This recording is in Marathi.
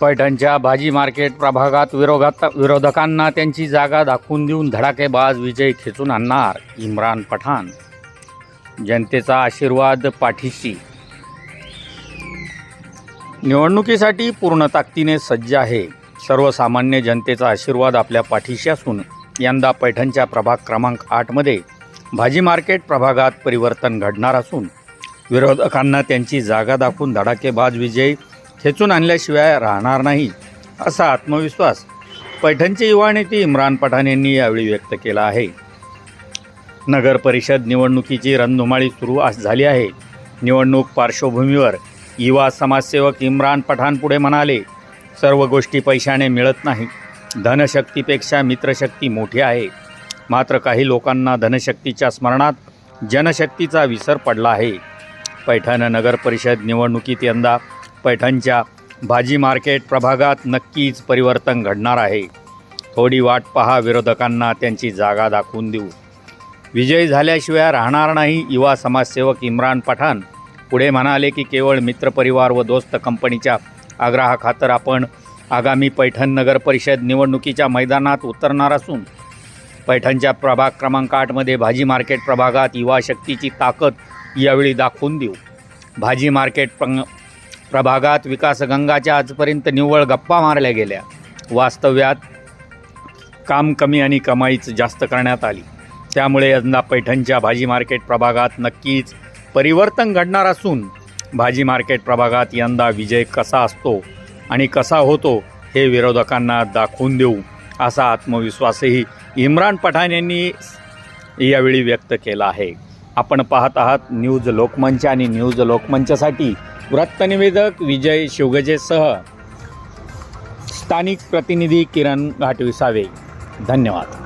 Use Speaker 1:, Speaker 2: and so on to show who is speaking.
Speaker 1: पैठणच्या भाजी मार्केट प्रभागात विरोधात विरोधकांना त्यांची जागा दाखवून देऊन धडाकेबाज विजय खेचून आणणार इम्रान पठाण. जनतेचा आशीर्वाद पाठीशी. निवडणुकीसाठी पूर्ण ताकदीने सज्ज आहे. सर्वसामान्य जनतेचा आशीर्वाद आपल्या पाठीशी असून यंदा पैठणच्या प्रभाग क्रमांक आठमध्ये भाजी मार्केट प्रभागात परिवर्तन घडणार असून विरोधकांना त्यांची जागा दाखवून धडाकेबाज विजय खेचून आणल्याशिवाय राहणार नाही असा आत्मविश्वास पैठणचे युवा नेते इम्रान पठाण यांनी यावेळी व्यक्त केला आहे. नगर परिषद निवडणुकीची रणधुमाळी सुरू आज झाली आहे. निवडणूक पार्श्वभूमीवर युवा समाजसेवक इम्रान पठाण पुढे म्हणाले सर्व गोष्टी पैशाने मिळत नाही. धनशक्तीपेक्षा मित्रशक्ती मोठी आहे. मात्र काही लोकांना धनशक्तीच्या स्मरणात जनशक्तीचा विसर पडला आहे. पैठण नगर परिषद निवडणुकीत यंदा पैठणच्या भाजी मार्केट प्रभागात नक्कीच परिवर्तन घडणार आहे. थोडी वाट पहा विरोधकांना त्यांची जागा दाखवून देऊ. विजयी झाल्याशिवाय राहणार नाही युवा समाजसेवक इम्रान पठाण. पुढे म्हणाले की केवळ मित्रपरिवार व दोस्त कंपनीच्या आग्रहाखातर आपण आगामी पैठण नगर परिषद निवडणुकीच्या मैदानात उतरणार असून पैठणच्या प्रभाग क्रमांक आठमध्ये भाजी मार्केट प्रभागात युवा शक्तीची ताकद यावेळी दाखवून देऊ. भाजी मार्केट प्रभागात विकासगंगाच्या आजपर्यंत निव्वळ गप्पा मारल्या गेल्या. वास्तव्यात काम कमी आणि कमाईच जास्त करण्यात आली. त्यामुळे यंदा पैठणच्या भाजी मार्केट प्रभागात नक्कीच परिवर्तन घडणार असून भाजी मार्केट प्रभागात यंदा विजय कसा असतो आणि कसा होतो हे विरोधकांना दाखवून देऊ असा आत्मविश्वासही इम्रान पठाण यांनी यावेळी व्यक्त केला आहे. आपण पाहत आहात न्यूज लोकमंच आणि न्यूज लोकमंचसाठी वृत्तनिवेदक विजय शिवगजेसह स्थानिक प्रतिनिधी किरण घाटविसावे. धन्यवाद.